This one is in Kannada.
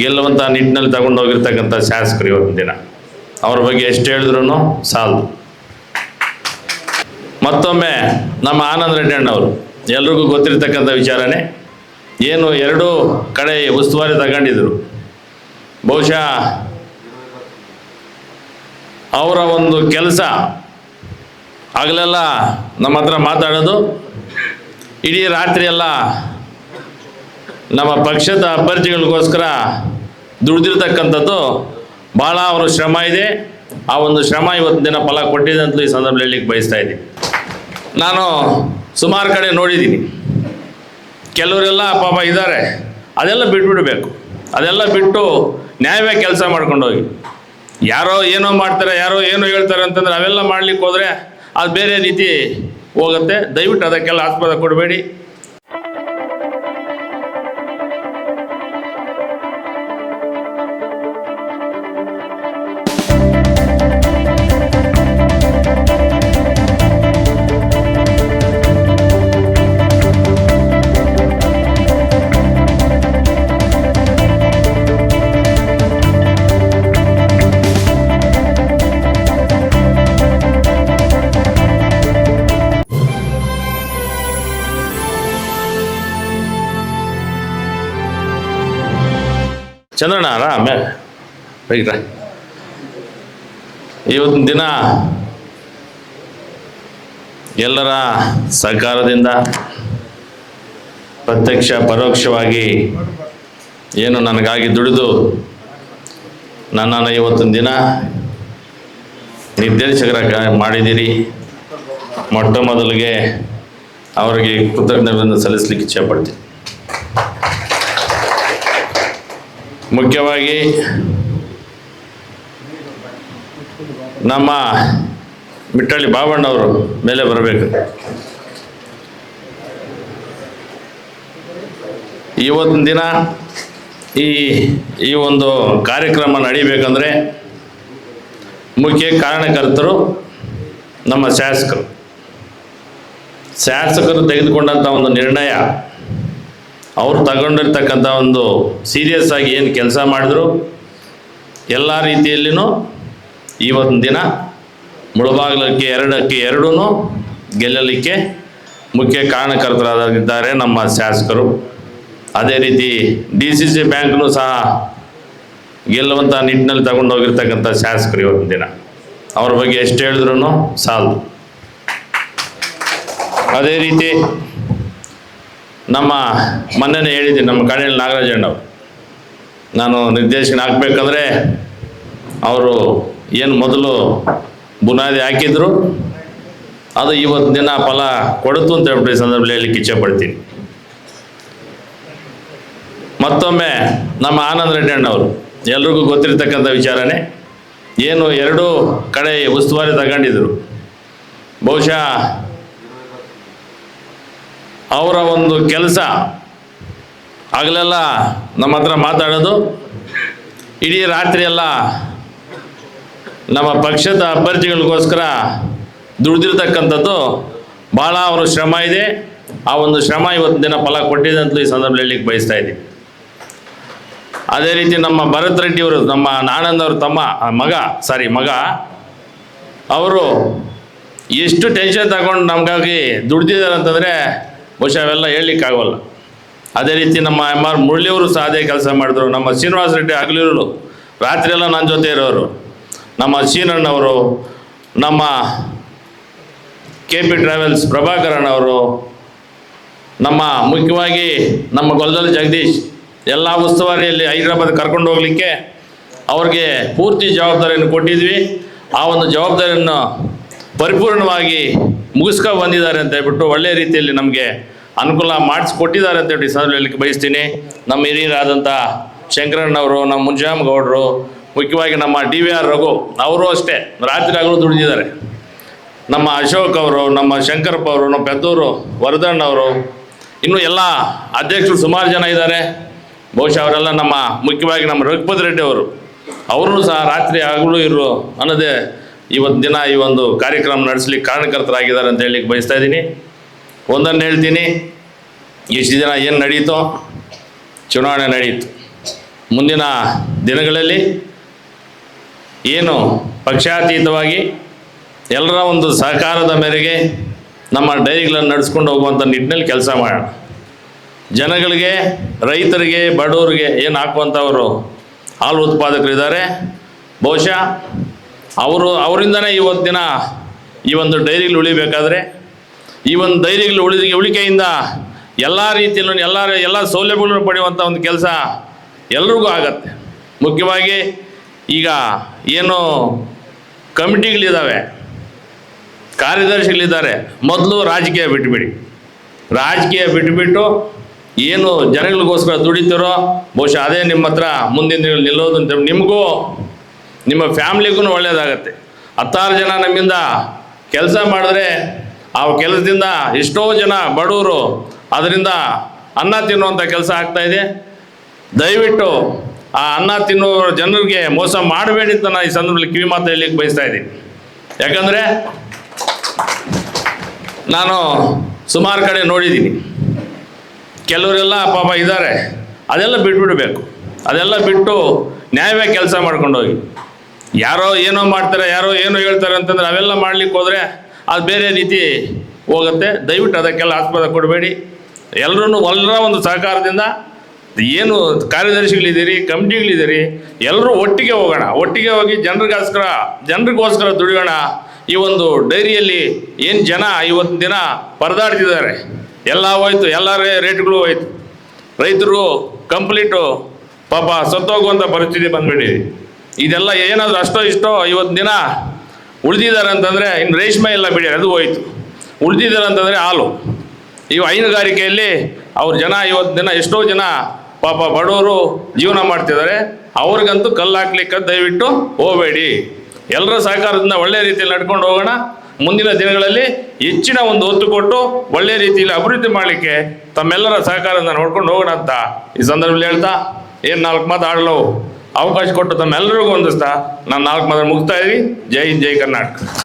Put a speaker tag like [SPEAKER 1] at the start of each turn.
[SPEAKER 1] ಗೆಲ್ಲುವಂಥ ನಿಟ್ಟಿನಲ್ಲಿ ತಗೊಂಡು ಹೋಗಿರ್ತಕ್ಕಂಥ ಶಾಸಕರು ಇವತ್ತಿನ ದಿನ. ಅವ್ರ ಬಗ್ಗೆ ಎಷ್ಟು ಹೇಳಿದ್ರು ಸಾಲದು. ಮತ್ತೊಮ್ಮೆ ನಮ್ಮ ಆನಂದ್ ರೆಡ್ಡಿ ಅಣ್ಣವರು. ಎಲ್ರಿಗೂ ಗೊತ್ತಿರ್ತಕ್ಕಂಥ ವಿಚಾರನೇ, ಏನು ಎರಡೂ ಕಡೆ ಉಸ್ತುವಾರಿ ತಗೊಂಡಿದ್ರು. ಬಹುಶಃ ಅವರ ಒಂದು ಕೆಲಸ ಆಗಲೆಲ್ಲ ನಮ್ಮ ಹತ್ರ ಮಾತಾಡೋದು, ಇಡೀ ರಾತ್ರಿ ಎಲ್ಲ ನಮ್ಮ ಪಕ್ಷದ ಅಭ್ಯರ್ಥಿಗಳಿಗೋಸ್ಕರ ದುಡಿದಿರ್ತಕ್ಕಂಥದ್ದು ಭಾಳ ಅವರು ಶ್ರಮ ಇದೆ. ಆ ಒಂದು ಶ್ರಮ ಇವತ್ತು ದಿನ ಫಲ ಕೊಟ್ಟಿದೆ ಅಂತಲೂ ಈ ಸಂದರ್ಭದಲ್ಲಿ ಹೇಳಲಿಕ್ಕೆ ಬಯಸ್ತಾ ಇದ್ದೀನಿ. ನಾನು ಸುಮಾರು ಕಡೆ ನೋಡಿದ್ದೀನಿ. ಕೆಲವರೆಲ್ಲ ಪಾಪ ಇದ್ದಾರೆ. ಅದೆಲ್ಲ ಬಿಟ್ಬಿಡಬೇಕು. ಅದೆಲ್ಲ ಬಿಟ್ಟು ನ್ಯಾಯವೇ ಕೆಲಸ ಮಾಡ್ಕೊಂಡೋಗಿ ಯಾರೋ ಏನೋ ಮಾಡ್ತಾರೆ, ಯಾರೋ ಏನೋ ಹೇಳ್ತಾರೆ ಅಂತಂದ್ರೆ ಅವೆಲ್ಲ ಮಾಡ್ಲಿಕ್ಕೆ ಹೋದರೆ ಅದು ಬೇರೆ ರೀತಿ ಹೋಗುತ್ತೆ. ದಯವಿಟ್ಟು ಅದಕ್ಕೆಲ್ಲ ಆಸ್ಪದ ಕೊಡಬೇಡಿ. ಚಂದ್ರಣ್ಣ ಆಮೇಲೆ ಬೈಗ್ರ ಇವತ್ತಿನ ದಿನ ಎಲ್ಲರ ಸಹಕಾರದಿಂದ ಪ್ರತ್ಯಕ್ಷ ಪರೋಕ್ಷವಾಗಿ ಏನು ನನಗಾಗಿ ದುಡಿದು ನನ್ನನ್ನು ಇವತ್ತಿನ ದಿನ ನಿರ್ದೇಶಕರ ಮಾಡಿದ್ದೀರಿ. ಮೊಟ್ಟ ಮೊದಲಿಗೆ ಅವರಿಗೆ ಕೃತಜ್ಞತೆಯನ್ನು ಸಲ್ಲಿಸಲಿಕ್ಕೆ ಇಚ್ಛೆಪಡ್ತೀನಿ ಮುಖ್ಯವಾಗಿ ನಮ್ಮ ಮಿಟ್ಟಳ್ಳಿ ಬಾಬಣ್ಣವರು ಮೇಲೆ ಬರಬೇಕು. ಇವತ್ತಿನ ದಿನ ಈ ಈ ಒಂದು ಕಾರ್ಯಕ್ರಮ ನಡೀಬೇಕಂದ್ರೆ ಮುಖ್ಯ ಕಾರಣಕರ್ತರು ನಮ್ಮ ಶಾಸಕರು. ಶಾಸಕರು ತೆಗೆದುಕೊಂಡಂಥ ಒಂದು ನಿರ್ಣಯ ಅವ್ರು ತಗೊಂಡಿರ್ತಕ್ಕಂಥ ಒಂದು ಸೀರಿಯಸ್ ಆಗಿ ಏನು ಕೆಲಸ ಮಾಡಿದ್ರು, ಎಲ್ಲ ರೀತಿಯಲ್ಲಿನೂ ಇವತ್ತಿನ ದಿನ ಮುಳಬಾಗ್ಲಕ್ಕೆ ಎರಡಕ್ಕೆ ಎರಡೂ ಗೆಲ್ಲಲಿಕ್ಕೆ ಮುಖ್ಯ ಕಾರಣಕರ್ತರಾಗಿದ್ದಾರೆ ನಮ್ಮ ಶಾಸಕರು. ಅದೇ ರೀತಿ ಡಿ ಸಿ ಸಿ ಬ್ಯಾಂಕ್ನು ಸಹ ಗೆಲ್ಲುವಂಥ ನಿಟ್ಟಿನಲ್ಲಿ ತಗೊಂಡೋಗಿರ್ತಕ್ಕಂಥ ಶಾಸಕರು ಇವತ್ತಿನ ದಿನ. ಅವ್ರ ಬಗ್ಗೆ ಎಷ್ಟು ಹೇಳಿದ್ರು ಸಾಲದು. ಅದೇ ರೀತಿ ನಮ್ಮ ಮೊನ್ನೆನೇ ಹೇಳಿದ್ದೀನಿ ನಮ್ಮ ಕಡೆಯಲ್ಲಿ ನಾಗರಾಜಣ್ಣವರು ನಾನು ನಿರ್ದೇಶನ ಹಾಕ್ಬೇಕಂದ್ರೆ ಅವರು ಏನು ಮೊದಲು ಬುನಾದಿ ಹಾಕಿದ್ರು, ಅದು ಇವತ್ತು ದಿನ ಫಲ ಕೊಡುತ್ತು ಅಂತ ಹೇಳ್ಬಿಟ್ಟು ಈ ಸಂದರ್ಭದಲ್ಲಿ ಹೇಳಲಿಕ್ಕೆ ಇಚ್ಛೆಪಡ್ತೀನಿ. ಮತ್ತೊಮ್ಮೆ ನಮ್ಮ ಆನಂದ ರೆಡ್ಡಿ ಅಣ್ಣವರು, ಎಲ್ರಿಗೂ ಗೊತ್ತಿರ್ತಕ್ಕಂಥ ವಿಚಾರನೇ, ಏನು ಎರಡೂ ಕಡೆ ಉಸ್ತುವಾರಿ ತಗೊಂಡಿದ್ರು. ಬಹುಶಃ ಅವರ ಒಂದು ಕೆಲಸ. ಆಗಲೆಲ್ಲ ನಮ್ಮ ಹತ್ರ ಮಾತಾಡೋದು. ಇಡೀ ರಾತ್ರಿ ಎಲ್ಲ ನಮ್ಮ ಪಕ್ಷದ ಅಭ್ಯರ್ಥಿಗಳಿಗೋಸ್ಕರ ದುಡ್ದಿರ್ತಕ್ಕಂಥದ್ದು ಭಾಳ ಅವರ ಶ್ರಮ ಇದೆ. ಆ ಒಂದು ಶ್ರಮ ಇವತ್ತಿನ ದಿನ ಫಲ ಕೊಟ್ಟಿದೆ ಅಂತ ಈ ಸಂದರ್ಭದಲ್ಲಿ ಬಯಸ್ತಾ ಇದ್ದೀನಿ. ಅದೇ ರೀತಿ ನಮ್ಮ ಭರತ್ ರೆಡ್ಡಿ ಅವರು, ನಮ್ಮ ನಾನಂದ್ ಅವರು ತಮ್ಮ ಮಗ ಸಾರಿ ಮಗ, ಅವರು ಎಷ್ಟು ಟೆನ್ಷನ್ ತಗೊಂಡು ನಮಗಾಗಿ ದುಡ್ದಿದ್ದಾರೆ ಅಂತಂದರೆ ಬಹುಶಃ ಅವೆಲ್ಲ ಹೇಳಲಿಕ್ಕಾಗಲ್ಲ. ಅದೇ ರೀತಿ ನಮ್ಮ ಎಂ ಆರ್ ಮುರಳಿಯವರು ಸಹ ಅದೇ ಕೆಲಸ ಮಾಡಿದ್ರು. ನಮ್ಮ ಶ್ರೀನಿವಾಸ ರೆಡ್ಡಿ ಹಗಲಿರುಳು. ರಾತ್ರಿ ಎಲ್ಲ ನನ್ನ ಜೊತೆ ಇರೋರು. ನಮ್ಮ ಶೀನಣ್ಣವರು ನಮ್ಮ ಕೆ ಪಿ ಟ್ರಾವೆಲ್ಸ್ ಪ್ರಭಾಕರನ್ ಅವರು, ನಮ್ಮ ಮುಖ್ಯವಾಗಿ ನಮ್ಮ ಗೊಲ್ದಲ್ಲಿ ಜಗದೀಶ್, ಎಲ್ಲ ಉಸ್ತುವಾರಿಯಲ್ಲಿ ಹೈದರಾಬಾದ್ ಕರ್ಕೊಂಡು ಹೋಗಲಿಕ್ಕೆ ಅವ್ರಿಗೆ ಪೂರ್ತಿ ಜವಾಬ್ದಾರಿಯನ್ನು ಕೊಟ್ಟಿದ್ವಿ. ಆ ಒಂದು ಜವಾಬ್ದಾರಿಯನ್ನು ಪರಿಪೂರ್ಣವಾಗಿ ಮುಗಿಸ್ಕೊ ಬಂದಿದ್ದಾರೆ ಅಂತ ಹೇಳ್ಬಿಟ್ಟು ಒಳ್ಳೆಯ ರೀತಿಯಲ್ಲಿ ನಮಗೆ ಅನುಕೂಲ ಮಾಡಿಸ್ಕೊಟ್ಟಿದ್ದಾರೆ ಅಂತ ಹೇಳಿ ಸರ್ ಹೇಳಲಿಕ್ಕೆ ಬಯಸ್ತೀನಿ. ನಮ್ಮ ಹಿರಿಯರಾದಂಥ ಶಂಕರಣ್ಣವರು, ನಮ್ಮ ಮುಂಜಾಮ್ ಗೌಡರು, ಮುಖ್ಯವಾಗಿ ನಮ್ಮ ಡಿ ವಿ ಆರ್ ರಘು, ಅವರು ಅಷ್ಟೇ. ರಾತ್ರಿ ಆಗಲೂ ದುಡಿದಿದ್ದಾರೆ. ನಮ್ಮ ಅಶೋಕ್ ಅವರು, ನಮ್ಮ ಶಂಕರಪ್ಪ ಅವರು, ನಮ್ಮ ಪೆದ್ದೂರು ವರದಣ್ಣವರು ಇನ್ನು ಎಲ್ಲ ಅಧ್ಯಕ್ಷರು ಸುಮಾರು ಜನ ಇದ್ದಾರೆ. ಬಹುಶಃ ಅವರೆಲ್ಲ ನಮ್ಮ, ಮುಖ್ಯವಾಗಿ ನಮ್ಮ ರಘುಪತಿ ರೆಡ್ಡಿ ಅವರು. ಅವರು ಸಹ ರಾತ್ರಿ ಆಗಲೂ ಇರು ಅನ್ನೋದೇ ಇವತ್ತು ದಿನ ಈ ಒಂದು ಕಾರ್ಯಕ್ರಮ ನಡೆಸಲಿಕ್ಕೆ ಕಾರಣಕರ್ತರಾಗಿದ್ದಾರೆ ಅಂತ ಹೇಳಲಿಕ್ಕೆ ಬಯಸ್ತಾ ಇದ್ದೀನಿ. ಒಂದನ್ನು ಹೇಳ್ತೀನಿ ಇಷ್ಟು ದಿನ ಏನು ನಡೀತೋ ಚುನಾವಣೆ ನಡೆಯಿತು ಮುಂದಿನ ದಿನಗಳಲ್ಲಿ ಏನು ಪಕ್ಷಾತೀತವಾಗಿ ಎಲ್ಲರ ಒಂದು ಸಹಕಾರದ ಮೇರೆಗೆ ನಮ್ಮ ಡೈರಿಗಳನ್ನು ನಡೆಸ್ಕೊಂಡು ಹೋಗುವಂಥ ನಿಟ್ಟಿನಲ್ಲಿ ಕೆಲಸ ಮಾಡೋಣ. ಜನಗಳಿಗೆ, ರೈತರಿಗೆ, ಬಡವರಿಗೆ ಏನು ಹಾಕುವಂಥವರು ಹಾಲು ಉತ್ಪಾದಕರಿದ್ದಾರೆ ಬಹುಶಃ ಅವರು, ಅವರಿಂದನೇ ಇವತ್ತಿನ ಈ ಒಂದು ಡೈರಿಲಿ ಉಳಿಬೇಕಾದ್ರೆ ಈ ಒಂದು ಧೈರ್ಯಗಳು ಉಳಿದಿಗೆ ಉಳಿಕೆಯಿಂದ ಎಲ್ಲ ರೀತಿಯಲ್ಲೂ ಎಲ್ಲ ಎಲ್ಲ ಸೌಲಭ್ಯಗಳನ್ನು ಪಡೆಯುವಂಥ ಒಂದು ಕೆಲಸ ಎಲ್ರಿಗೂ ಆಗತ್ತೆ. ಮುಖ್ಯವಾಗಿ ಈಗ ಏನು ಕಮಿಟಿಗಳಿದ್ದಾವೆ ಕಾರ್ಯದರ್ಶಿಗಳಿದ್ದಾರೆ, ಮೊದಲು ರಾಜಕೀಯ ಬಿಟ್ಬಿಡಿ. ರಾಜಕೀಯ ಬಿಟ್ಟುಬಿಟ್ಟು ಏನು ಜನಗಳಿಗೋಸ್ಕರ ದುಡಿತೀರೋ, ಬಹುಶಃ ಅದೇ ನಿಮ್ಮ ಹತ್ರ ಮುಂದಿನ ದಿನಗಳು ನಿಲ್ಲೋದು ಅಂತ ನಿಮಗೂ, ನಿಮ್ಮ ಫ್ಯಾಮ್ಲಿಗೂ ಒಳ್ಳೆಯದಾಗತ್ತೆ. ಹತ್ತಾರು ಜನ ನಮ್ಮಿಂದ ಕೆಲಸ ಮಾಡಿದ್ರೆ ಆ ಕೆಲಸದಿಂದ ಎಷ್ಟೋ ಜನ ಬಡವರು ಅದರಿಂದ ಅನ್ನ ತಿನ್ನುವಂಥ ಕೆಲಸ ಆಗ್ತಾ ಇದೆ. ದಯವಿಟ್ಟು ಆ ಅನ್ನ ತಿನ್ನುವ ಜನರಿಗೆ ಮೋಸ ಮಾಡಬೇಡಿ ಅಂತ ನಾನು ಈ ಸಂದರ್ಭದಲ್ಲಿ ಕಿವಿ ಮಾತು ಹೇಳಲಿಕ್ಕೆ ಬಯಸ್ತಾ ಇದ್ದೀನಿ. ಯಾಕಂದರೆ ನಾನು ಸುಮಾರು ಕಡೆ ನೋಡಿದ್ದೀನಿ. ಕೆಲವರೆಲ್ಲ ಪಾಪ ಇದ್ದಾರೆ. ಅದೆಲ್ಲ ಬಿಟ್ಬಿಡಬೇಕು. ಅದೆಲ್ಲ ಬಿಟ್ಟು ನ್ಯಾಯವೇ ಕೆಲಸ ಮಾಡ್ಕೊಂಡು ಹೋಗಿ. ಯಾರೋ ಏನೋ ಮಾಡ್ತಾರೆ, ಯಾರೋ ಏನೋ ಹೇಳ್ತಾರೆ ಅಂತಂದ್ರೆ ಅವೆಲ್ಲ ಮಾಡ್ಲಿಕ್ಕೆ ಹೋದರೆ ಅದು ಬೇರೆ ರೀತಿ ಹೋಗುತ್ತೆ. ದಯವಿಟ್ಟು ಅದಕ್ಕೆಲ್ಲ ಆಸ್ಪದ ಕೊಡಬೇಡಿ. ಎಲ್ಲರೂ ಎಲ್ಲರ ಒಂದು ಸಹಕಾರದಿಂದ ಏನು ಕಾರ್ಯದರ್ಶಿಗಳಿದ್ದೀರಿ, ಕಮಿಟಿಗಳಿದ್ದೀರಿ ಎಲ್ಲರೂ ಒಟ್ಟಿಗೆ ಹೋಗೋಣ. ಒಟ್ಟಿಗೆ ಹೋಗಿ ಜನರಿಗೋಸ್ಕರ ಜನರಿಗೋಸ್ಕರ ದುಡಿಯೋಣ. ಈ ಒಂದು ಡೈರಿಯಲ್ಲಿ ಏನು ಜನ ಇವತ್ತಿನ ದಿನ ಪರದಾಡ್ತಿದ್ದಾರೆ. ಎಲ್ಲ ಹೋಯ್ತು ಎಲ್ಲ ರೇಟ್ಗಳು ಹೋಯ್ತು. ರೈತರು ಕಂಪ್ಲೀಟು, ಪಾಪ ಸತ್ತೋಗುವಂಥ ಪರಿಸ್ಥಿತಿ ಬಂದ್ಬಿಟ್ಟಿದೆ. ಇದೆಲ್ಲ ಏನಾದರೂ ಅಷ್ಟೋ ಇಷ್ಟೋ ಇವತ್ತು ದಿನ ಉಳಿದಿದ್ದಾರೆ ಅಂತಂದರೆ ಇನ್ನು ರೇಷ್ಮೆ ಎಲ್ಲ ಬಿಡಿ, ಅದು ಹೋಯ್ತು. ಉಳಿದಿದ್ದಾರೆ ಅಂತಂದರೆ ಹಾಲು. ಇವು ಹೈನುಗಾರಿಕೆಯಲ್ಲಿ ಅವ್ರ ಜನ ಇವತ್ತು ದಿನ ಎಷ್ಟೋ ಜನ ಪಾಪ ಬಡವರು ಜೀವನ ಮಾಡ್ತಿದ್ದಾರೆ. ಅವ್ರಿಗಂತೂ ಕಲ್ಲು ಹಾಕ್ಲಿಕ್ಕೆ ದಯವಿಟ್ಟು ಹೋಗಬೇಡಿ. ಎಲ್ಲರ ಸಹಕಾರದಿಂದ ಒಳ್ಳೆ ರೀತಿಯಲ್ಲಿ ನಡ್ಕೊಂಡು ಹೋಗೋಣ. ಮುಂದಿನ ದಿನಗಳಲ್ಲಿ ಹೆಚ್ಚಿನ ಒಂದು ಒತ್ತು ಕೊಟ್ಟು ಒಳ್ಳೆ ರೀತಿಯಲ್ಲಿ ಅಭಿವೃದ್ಧಿ ಮಾಡಲಿಕ್ಕೆ ತಮ್ಮೆಲ್ಲರ ಸಹಕಾರದಿಂದ ನೋಡ್ಕೊಂಡು ಹೋಗೋಣ ಅಂತ ಈ ಸಂದರ್ಭದಲ್ಲಿ ಹೇಳ್ತಾ, ಏನು ನಾಲ್ಕು ಮಾತು ಆಡಲು ಅವಕಾಶ ಕೊಟ್ಟು ತಮ್ಮೆಲ್ಲರಿಗೂ ಹೊಂದಿಸ್ತಾ ನಾನು ನಾಲ್ಕು ಮಾತ್ರ ಮುಗ್ತಾ ಇದ್ದೀನಿ ಜೈ ಜೈ ಕರ್ನಾಟಕ.